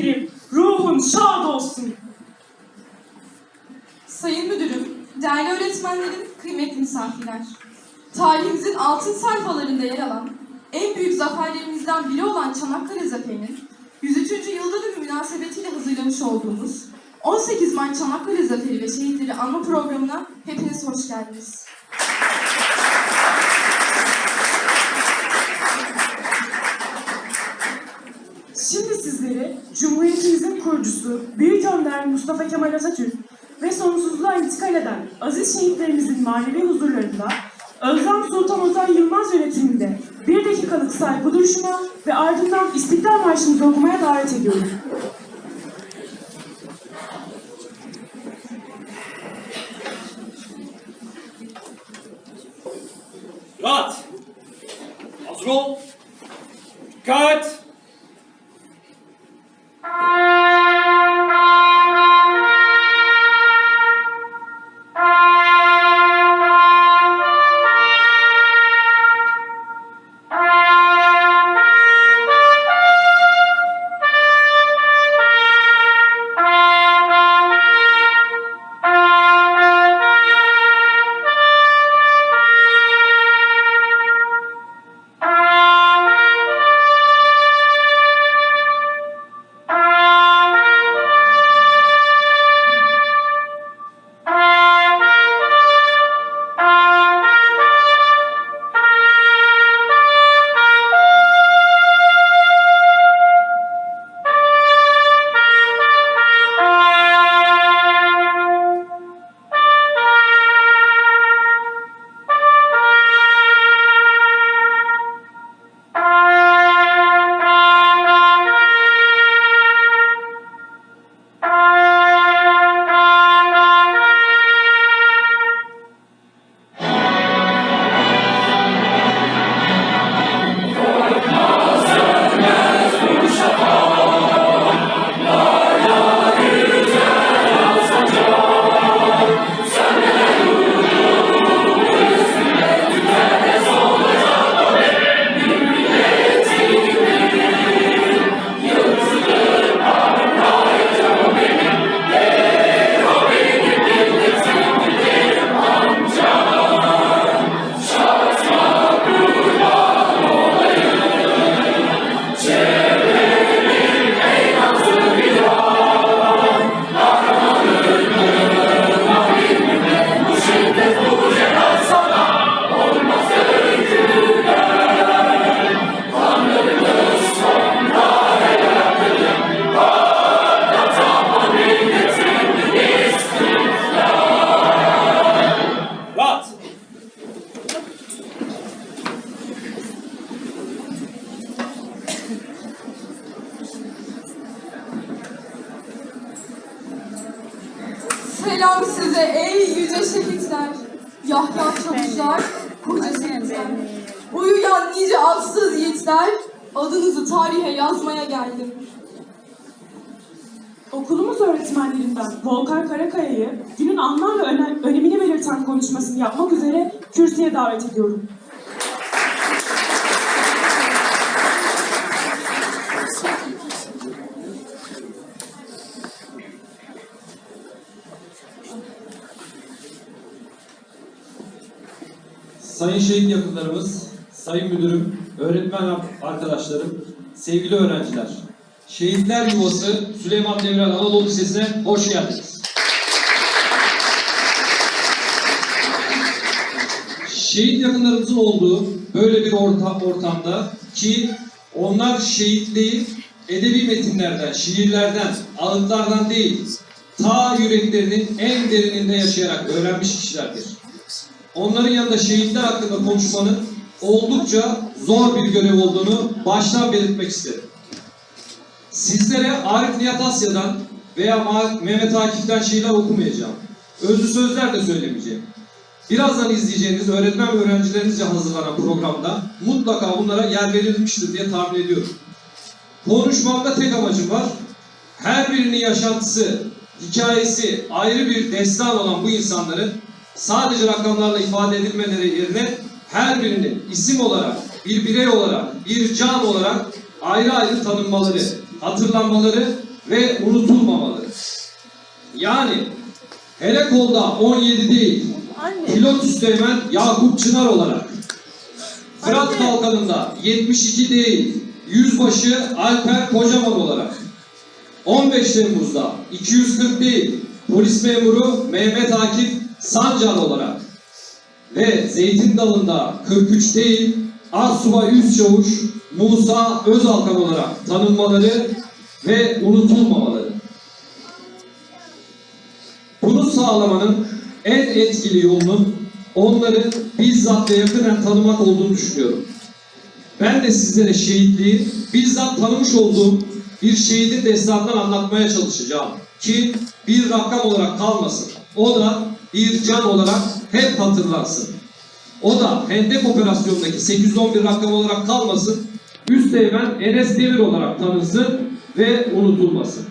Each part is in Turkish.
Kerim, ruhun şad olsun. Sayın Müdürüm, değerli öğretmenlerim, kıymetli misafirler. Tarihimizin altın sayfalarında yer alan, en büyük zaferlerimizden biri olan Çanakkale Zaferi'nin 103. yıl dönümü münasebetiyle hazırlamış olduğumuz 18 Mart Çanakkale Zaferi ve Şehitleri Anma Programı'na hepiniz hoş geldiniz. Cumhuriyetimizin kurucusu Büyük Önder Mustafa Kemal Atatürk ve sonsuzluğa intikal eden aziz şehitlerimizin manevi huzurlarında Özlem Sultan Ozan Yılmaz yönetiminde bir dakikalık saygı duruşuna ve ardından İstiklal Marşımızı okumaya davet ediyorum. Üzere kürsüye davet ediyorum. Sayın şehit yakınlarımız, sayın müdürüm, öğretmen arkadaşlarım, sevgili öğrenciler. Şehitler Yuvası Süleyman Demirel Anadolu Lisesi'ne hoş geldiniz. Şehit yakınlarımızın olduğu böyle bir orta, ortamda ki onlar şehitliği edebi metinlerden, şiirlerden, ağıtlardan değil, ta yüreklerinin en derininde yaşayarak öğrenmiş kişilerdir. Onların yanında şehitler hakkında konuşmanın oldukça zor bir görev olduğunu baştan belirtmek isterim. Sizlere Arif Nihat Asya'dan veya Mehmet Akif'ten şiirler okumayacağım. Özlü sözler de söylemeyeceğim. Birazdan izleyeceğiniz öğretmen ve öğrencilerinizce hazırlanan programda mutlaka bunlara yer verilmiştir diye tahmin ediyorum. Konuşmamda tek amacım var. Her birinin yaşantısı, hikayesi ayrı bir destan olan bu insanların sadece rakamlarla ifade edilmeleri yerine her birinin isim olarak, bir birey olarak, bir can olarak ayrı ayrı tanınmaları, hatırlanmaları ve unutulmamalı. Yani hele kolda 17 değil, Anne. pilot üsteğmen Yakup Çınar olarak, Fırat Anne. Kalkanı'nda 72 değil, yüzbaşı Alper Kocaman olarak, 15 Temmuz'da 240 değil, polis memuru Mehmet Akif Sancar olarak ve Zeytin Dalı'nda 43 değil, Assubay Üst Çavuş Musa Özalkan olarak tanınmaları ve unutulmamaları. Bunu sağlamanın en etkili yolunun onları bizzat ve yakından tanımak olduğunu düşünüyorum. Ben de sizlere şehitliği bizzat tanımış olduğum bir şehidin destanından anlatmaya çalışacağım. Ki bir rakam olarak kalmasın. O da bir can olarak hep hatırlansın. O da Hendek operasyonundaki 811 rakam olarak kalmasın. Üsteğmen Enes Demir olarak tanınsın ve unutulmasın.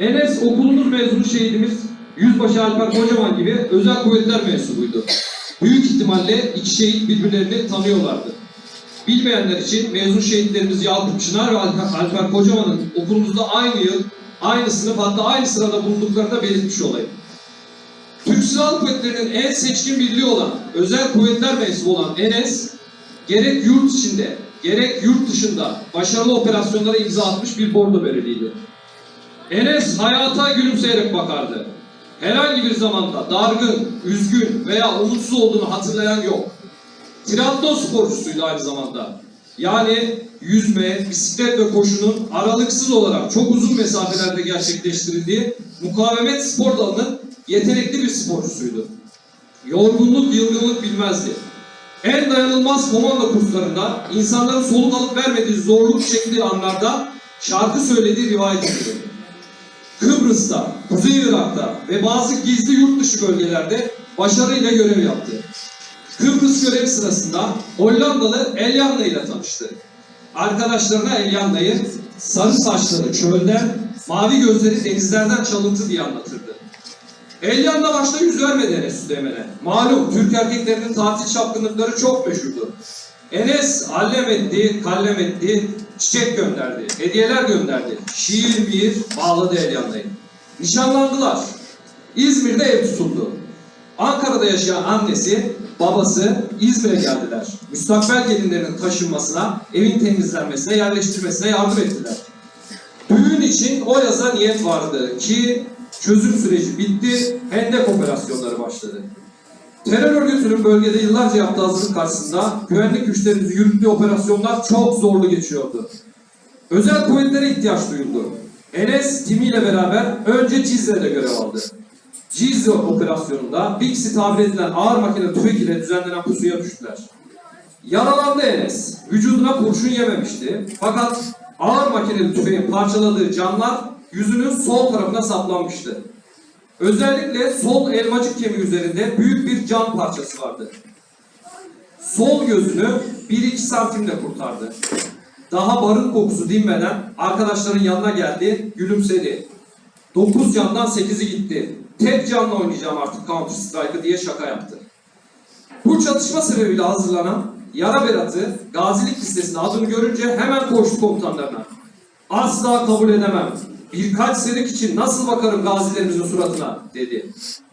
Enes okulumuz mezunu şehidimiz Yüzbaşı Alper Kocaman gibi özel kuvvetler mensubuydu. Büyük ihtimalle iki şehit birbirlerini tanıyorlardı. Bilmeyenler için mezun şehitlerimiz Yakup Çınar ve Alper, Alper Kocaman'ın okulumuzda aynı yıl, aynı sınıf hatta aynı sırada bulunduklarını da belirtmiş olayım. Türk Silahlı Kuvvetleri'nin en seçkin birliği olan, özel kuvvetler mensubu olan Enes, gerek yurt içinde, gerek yurt dışında başarılı operasyonlara imza atmış bir bordo bereliydi. Enes hayata gülümseyerek bakardı. Herhangi bir zamanda dargın, üzgün veya umutsuz olduğunu hatırlayan yok. Triatlon sporcusuydu aynı zamanda. Yani yüzme, bisiklet ve koşunun aralıksız olarak çok uzun mesafelerde gerçekleştirildiği mukavemet spor dalının yetenekli bir sporcusuydu. Yorgunluk, yılgınlık bilmezdi. En dayanılmaz komando kurslarında insanların soluk alıp vermediği zorluk çektiği anlarda şarkı söylediği rivayet ediliyor. Kıbrıs'ta, Kuzey Irak'ta ve bazı gizli yurt dışı bölgelerde başarıyla görev yaptı. Kıbrıs görev sırasında Hollandalı Elyanna ile tanıştı. Arkadaşlarına Elyanna'yı sarı saçları çölden, mavi gözleri denizlerden çalıntı diye anlatırdı. Elyanna başta yüz vermedi Enes Süleyman'e. Malum Türk erkeklerinin tatil çapkınlıkları çok meşhurdu. Enes allem etti, kallem etti, çiçek gönderdi, hediyeler gönderdi. Şiir bir bağladı Elyanna'yı. Nişanlandılar. İzmir'de ev tutuldu. Ankara'da yaşayan annesi, babası İzmir'e geldiler. Müstakbel gelinlerinin taşınmasına, evin temizlenmesine, yerleştirmesine yardım ettiler. Düğün için o yaza niyet vardı ki çözüm süreci bitti, hendek operasyonları başladı. Terör örgütünün bölgede yıllarca yaptığı hazırlık karşısında güvenlik güçlerimizin yürüttüğü operasyonlar çok zorlu geçiyordu. Özel kuvvetlere ihtiyaç duyuldu. Enes timiyle beraber önce Cizre'de görev aldı. Cizre operasyonunda Bixi tabir edilen ağır makine tüfek ile düzenlenen pusuya düştüler. Yaralandı Enes. Vücuduna kurşun yememişti. Fakat ağır makineli tüfeğin parçaladığı camlar yüzünün sol tarafına saplanmıştı. Özellikle sol elmacık kemiği üzerinde büyük bir cam parçası vardı. Sol gözünü 1-2 santimle kurtardı. Daha barut kokusu dinmeden arkadaşların yanına geldi, gülümsedi. 9 candan 8'i gitti. Tek canla oynayacağım artık Counter Strike'ı diye şaka yaptı. Bu çatışma sebebiyle hazırlanan Yara Berat'ı gazilik listesinde adını görünce hemen koştu komutanlarına. Asla kabul edemem. Birkaç serik için nasıl bakarım gazilerimizin suratına dedi.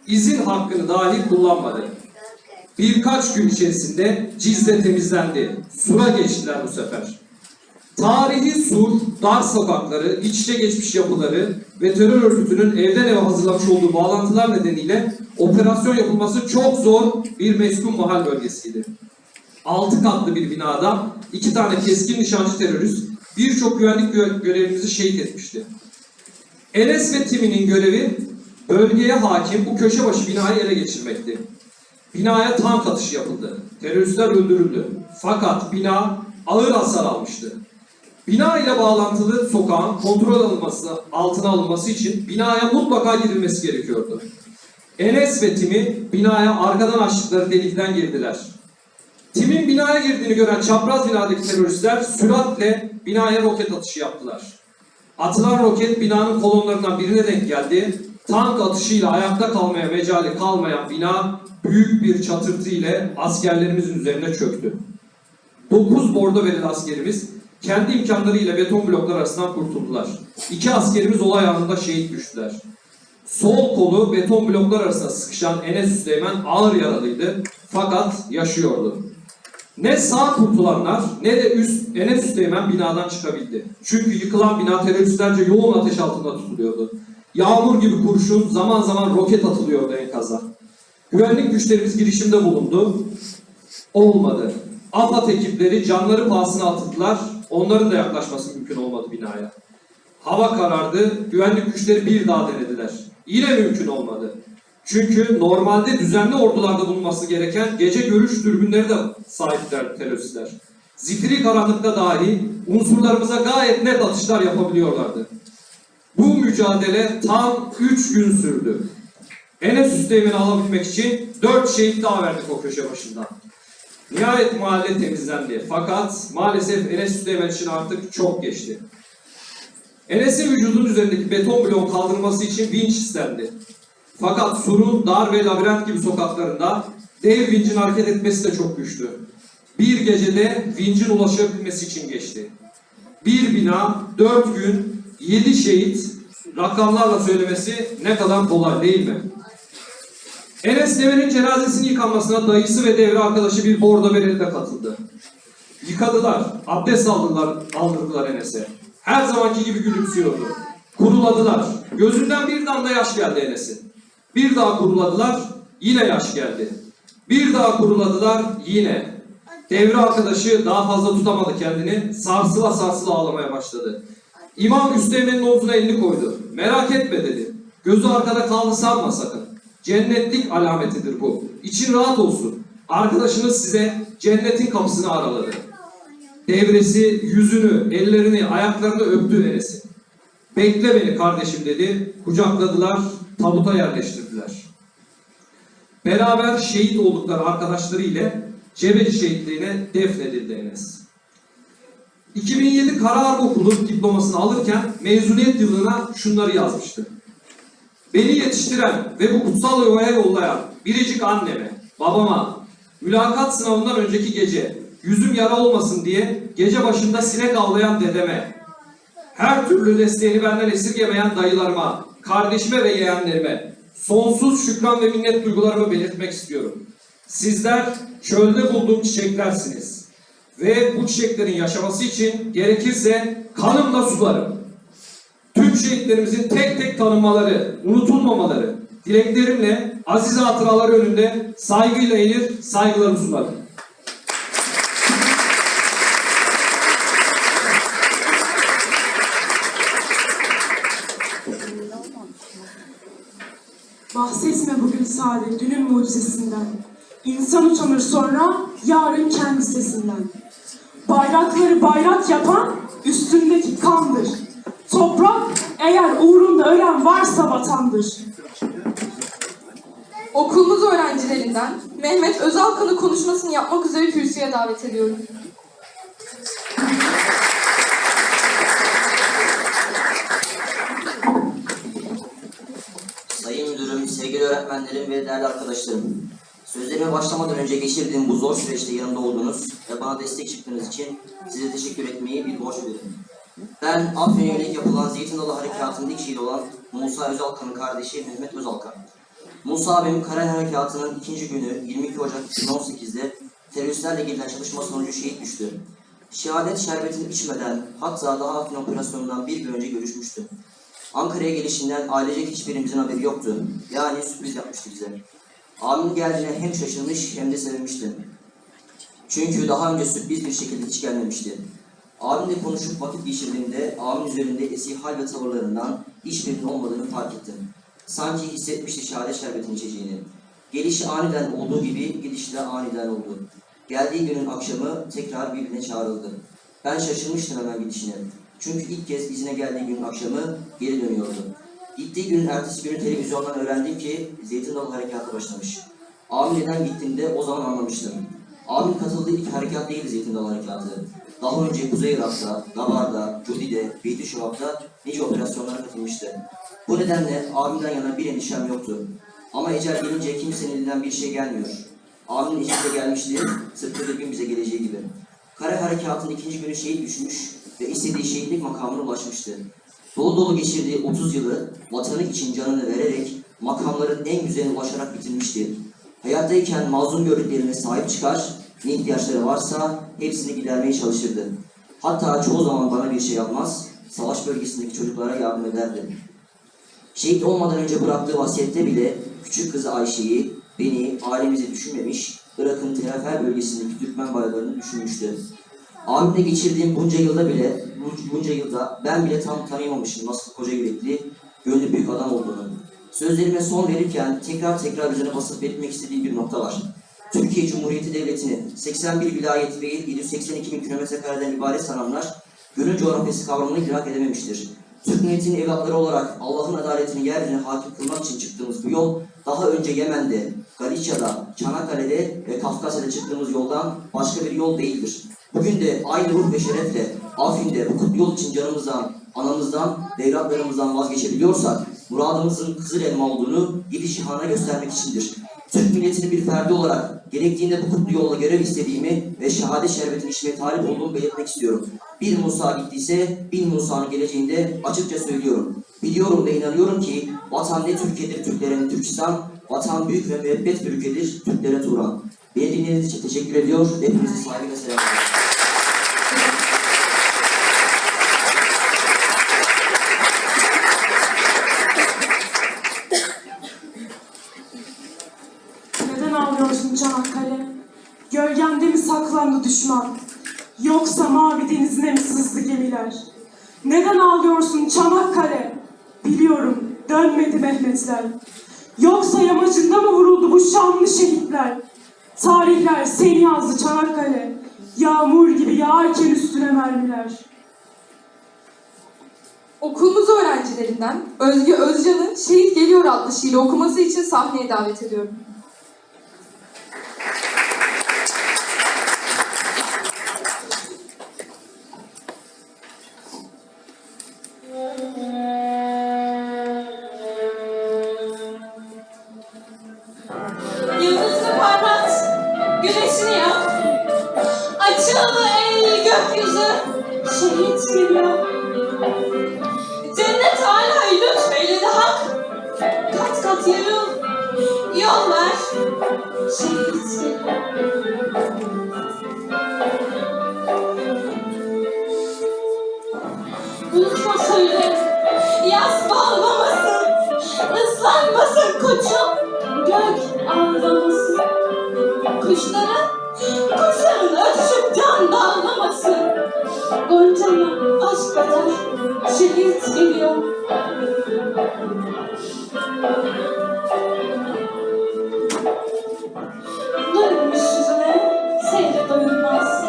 İzin hakkını dahi kullanmadı. Birkaç gün içerisinde Cizre temizlendi. Sura geçtiler bu sefer. Tarihi sur, dar sokakları, iç içe geçmiş yapıları ve terör örgütünün evden eve hazırlamış olduğu bağlantılar nedeniyle operasyon yapılması çok zor bir meskun mahal bölgesiydi. Altı katlı bir binada iki tane keskin nişancı terörist birçok güvenlik gö- görevlimizi şehit etmişti. Enes ve timinin görevi bölgeye hakim bu köşe başı binayı ele geçirmekti. Binaya tank atışı yapıldı. Teröristler öldürüldü. Fakat bina ağır hasar almıştı. Bina ile bağlantılı sokağın kontrol alınması, altına alınması için binaya mutlaka girilmesi gerekiyordu. Enes ve Timi binaya arkadan açtıkları delikten girdiler. Tim'in binaya girdiğini gören çapraz binadaki teröristler süratle binaya roket atışı yaptılar. Atılan roket binanın kolonlarından birine denk geldi. Tank atışıyla ayakta kalmaya mecali kalmayan bina büyük bir çatırtı ile askerlerimizin üzerine çöktü. 9 bordo verili askerimiz kendi imkanlarıyla beton bloklar arasından kurtuldular. İki askerimiz olay anında şehit düştüler. Sol kolu beton bloklar arasında sıkışan Enes Üsteğmen ağır yaralıydı fakat yaşıyordu. Ne sağ kurtulanlar ne de üst Enes Üsteğmen binadan çıkabildi. Çünkü yıkılan bina teröristlerce yoğun ateş altında tutuluyordu. Yağmur gibi kurşun zaman zaman roket atılıyordu enkaza. Güvenlik güçlerimiz girişimde bulundu. Olmadı. AFAD ekipleri canları pahasına atıldılar. Onların da yaklaşması mümkün olmadı binaya. Hava karardı. Güvenlik güçleri bir daha denediler. Yine mümkün olmadı. Çünkü normalde düzenli ordularda bulunması gereken gece görüş dürbünleri de sahipler teröristler. Zifiri karanlıkta dahi unsurlarımıza gayet net atışlar yapabiliyorlardı. Bu mücadele tam 3 gün sürdü. Enes Üsteğmen'i alabilmek için 4 şehit daha verdik o köşe başından. Nihayet mahalle temizlendi. Fakat maalesef Enes Üsteğmen için artık çok geçti. Enes'in vücudunun üzerindeki beton bloğun kaldırılması için vinç istendi. Fakat surun dar ve labirent gibi sokaklarında dev vincin hareket etmesi de çok güçtü. Bir gecede vincin ulaşabilmesi için geçti. Bir bina, dört gün, yedi şehit, rakamlarla söylemesi ne kadar kolay değil mi? Enes Demir'in cenazesinin yıkanmasına dayısı ve devre arkadaşı bir bordo bereli de katıldı. Yıkadılar, abdest aldılar, aldırdılar Enes'e. Her zamanki gibi gülümsüyordu. Kuruladılar. Gözünden bir damla yaş geldi Enes'in. Bir daha kuruladılar, yine yaş geldi. Bir daha kuruladılar, yine. Devre arkadaşı daha fazla tutamadı kendini, sarsıla sarsıla ağlamaya başladı. İmam Üsteğmen'in omzuna elini koydu. Merak etme dedi. Gözü arkada kaldı sanma sakın. Cennetlik alametidir bu. İçin rahat olsun. Arkadaşınız size cennetin kapısını araladı. Devresi yüzünü, ellerini, ayaklarını öptü Enes'in. Bekle beni kardeşim dedi. Kucakladılar, tabuta yerleştirdiler. Beraber şehit oldukları arkadaşları ile Cebeci şehitliğine defnedildi Enes. 2007 Kara Harp Okulu diplomasını alırken mezuniyet yılına şunları yazmıştı. Beni yetiştiren ve bu kutsal yuvaya yollayan biricik anneme, babama, mülakat sınavından önceki gece yüzüm yara olmasın diye gece başında sinek avlayan dedeme, her türlü desteğini benden esirgemeyen dayılarıma, kardeşime ve yeğenlerime sonsuz şükran ve minnet duygularımı belirtmek istiyorum. Sizler çölde bulduğum çiçeklersiniz. Ve bu çiçeklerin yaşaması için gerekirse kanımla sularım. Tüm şehitlerimizin tek tek tanınmaları, unutulmamaları, dileklerimle aziz hatıraları önünde saygıyla eğilir, saygılarımı sunarım. Bahsetme bugün sade dünün mucizesinden. İnsan utanır sonra yarın kendi sesinden. Bayrakları bayrak yapan üstündeki kandır. Toprak eğer uğrunda ölen varsa vatandır. Okulumuz öğrencilerinden Mehmet Özalkan'ın konuşmasını yapmak üzere kürsüye davet ediyorum. Sayın Müdürüm, sevgili öğretmenlerim ve değerli arkadaşlarım. Sözlerime başlamadan önce geçirdiğim bu zor süreçte yanımda olduğunuz ve bana destek çıktığınız için size teşekkür etmeyi bir borç bilirim. Ben Afyon'a yönelik yapılan Zeytin Dalı Harekatı'nın ilk şehidi olan Musa Özalkan'ın kardeşi Mehmet Özalkan. Musa abim Karen Harekatı'nın ikinci günü 22 Ocak 2018'de teröristlerle girilen çalışma sonucu şehit düştü. Şehadet şerbetini içmeden hatta daha Afyon operasyonundan bir gün önce görüşmüştü. Ankara'ya gelişinden ailecek hiçbirimizin haberi yoktu. Yani sürpriz yapmıştı bize. Abimin geldiğine hem şaşırmış hem de sevinmişti. Çünkü daha önce sürpriz bir şekilde hiç gelmemişti. Abimle konuşup vakit geçirdiğimde abimin üzerinde eski hal ve tavırlarından hiçbirinin olmadığını fark ettim. Sanki hissetmişti şehadet şerbetini içeceğini. Gelişi aniden olduğu gibi gidişi de aniden oldu. Geldiği günün akşamı tekrar birbirine çağrıldı. Ben şaşırmıştım hemen gidişine. Çünkü ilk kez izine geldiği günün akşamı geri dönüyordu. Gittiği günün ertesi günü televizyondan öğrendim ki Zeytin Dalı Harekatı başlamış. Abim neden gittiğimde o zaman anlamıştım. Abim katıldığı ilk harekat değildi Zeytin Dalı Harekatı. Daha önce Kuzey Irak'ta, Gabar'da, Cudi'de, Beyt-i Şuhab'da nice operasyonlara katılmıştı. Bu nedenle abimden yana bir endişem yoktu. Ama ecel gelince kimsenin elinden bir şey gelmiyor. Abimin eceli de gelmişti, tıpkı bir gün bize geleceği gibi. Kare Harekatı'nın ikinci günü şehit düşmüş ve istediği şehitlik makamına ulaşmıştı. Dolu dolu geçirdiği 30 yılı vatanı için canını vererek makamların en güzeline ulaşarak bitirmişti. Hayattayken mazlum gördüklerine sahip çıkar, ne ihtiyaçları varsa hepsini gidermeye çalışırdı. Hatta çoğu zaman bana bir şey yapmaz, savaş bölgesindeki çocuklara yardım ederdi. Şehit olmadan önce bıraktığı vasiyette bile küçük kızı Ayşe'yi, beni, ailemizi düşünmemiş, Irak'ın Telafel bölgesindeki Türkmen baylarını düşünmüştü. Abimle geçirdiğim bunca yılda bile, bu- bunca yılda ben bile tam tanıyamamışım nasıl koca yürekli, gönlü büyük adam olduğunu. Sözlerime son verirken tekrar tekrar üzerine basıp belirtmek istediğim bir nokta var. Türkiye Cumhuriyeti Devleti'ni 81 vilayet ve il 782 bin kilometre kareden ibaret sananlar, gönül coğrafyası kavramını idrak edememiştir. Türk milletinin evlatları olarak Allah'ın adaletini yeryüzüne hakim kılmak için çıktığımız bu yol, daha önce Yemen'de, Galicia'da, Çanakkale'de ve Kafkasya'da çıktığımız yoldan başka bir yol değildir. Bugün de aynı ruh ve şerefle Afrin'de bu kutlu yol için canımızdan, anamızdan evlatlarımızdan vazgeçebiliyorsak, muradımızın kızıl elma olduğunu yedi cihana göstermek içindir. Türk milletinin bir ferdi olarak gerektiğinde bu kutlu yolla görev istediğimi ve şehadet şerbetini içmeye talip olduğumu belirtmek istiyorum. Bir Musa gittiyse bin Musa'nın geleceğinde açıkça söylüyorum. Biliyorum ve inanıyorum ki vatan ne Türkiye'dir Türklere ne Türkistan, vatan büyük ve müebbet bir ülkedir Türklere Turan. Beni dinlediğiniz için teşekkür ediyor. Hepinizi saygıyla selamlıyorum. Neden ağlıyorsun Çanakkale? Gölgende mi saklandı düşman? Yoksa mavi denizine mi sızdı gemiler? Neden ağlıyorsun Çanakkale? Biliyorum dönmedi Mehmetler. Yoksa yamacında mı vuruldu bu şanlı şehitler? Tarihler seni yazdı Çanakkale. Yağmur gibi yağarken üstüne mermiler. Okulumuz öğrencilerinden Özge Özcan'ın Şehit Geliyor adlı şiiri okuması için sahneye davet ediyorum. Güneşini yak. Açıldı ey gökyüzü, şehit geliyor. Cennet hala lütfeyledi hak. Kat kat yarıl, yol ver. Şehit geliyor. Unutma söyle, yaz bağlamasın, ıslanmasın koçum, Kuşların, kuşların ötüşüp can dağlamasın. Gonca'nın aşk kadar şehit geliyor. Dönmüş yüzüne seyre doyulmaz.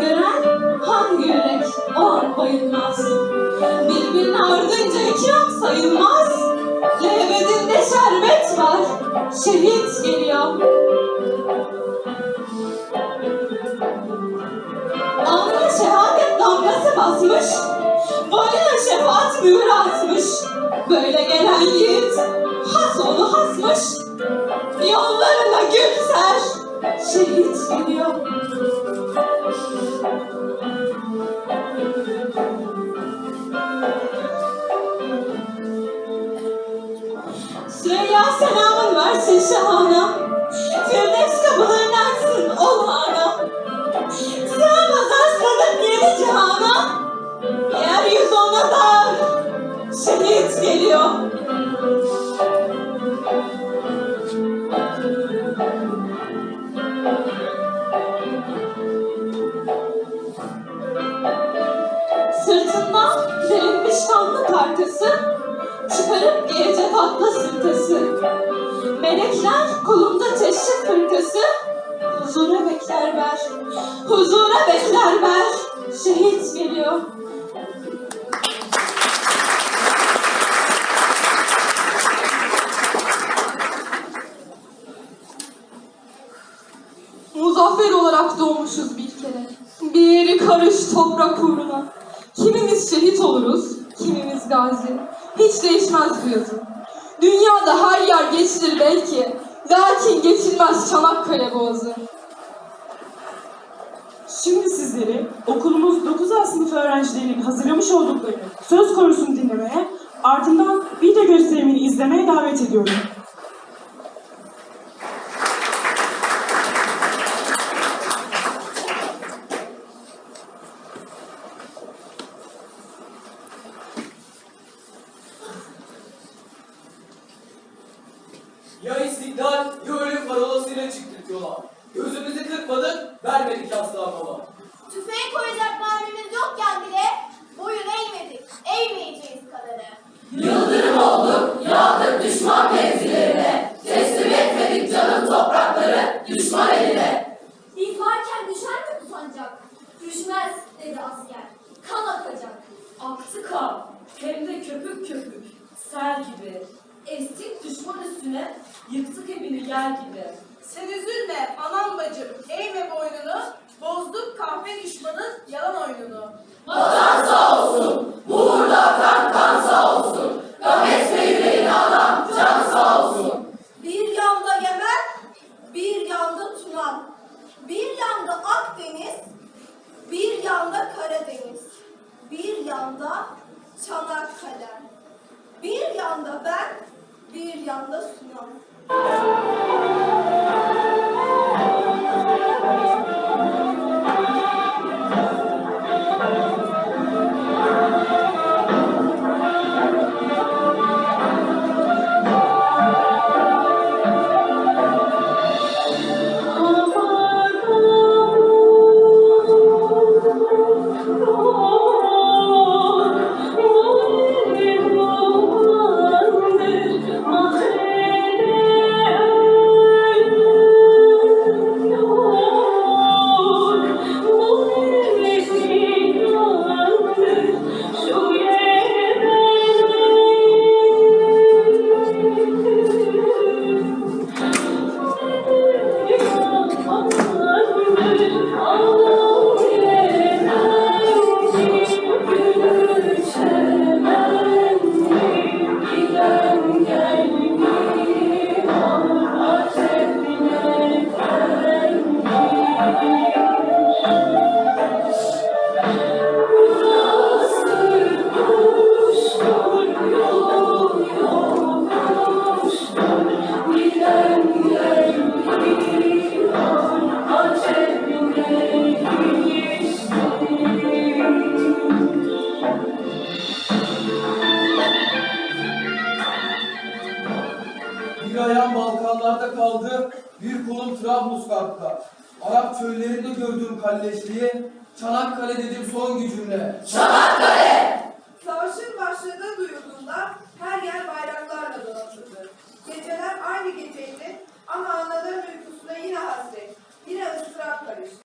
Gören hangi yürek o an bayılmaz. Birbirinin ardınca iki yok sayılmaz. Lehbedinde şerbet var, şehit geliyor. Damgası basmış, boynuna şefaat mührü asmış. Böyle gelen yiğit, has oğlu hasmış. Yollarına gül şehit geliyor. Süreyya selamın versin şahana. Firdevs kapılarını Şehit geliyor. Sırtından delinmiş kanlı kartası, çıkarıp giyecek atla sırtası. Melekler kolunda teşrif fırkası, huzura bekler ver, huzura bekler ver, şehit geliyor. olmuşuz bir kere. Bir karış toprak uğruna. Kimimiz şehit oluruz, kimimiz gazi. Hiç değişmez bu yazı. Dünyada her yer geçilir belki. Lakin geçilmez Çanakkale Boğazı. Şimdi sizleri okulumuz 9A sınıf öğrencilerinin hazırlamış oldukları söz korusunu dinlemeye, ardından video gösterimini izlemeye davet ediyorum. Ya istiklal ya ölüm parolasıyla çıktık yola. Gözümüzü kırpmadık, vermedik asla mola.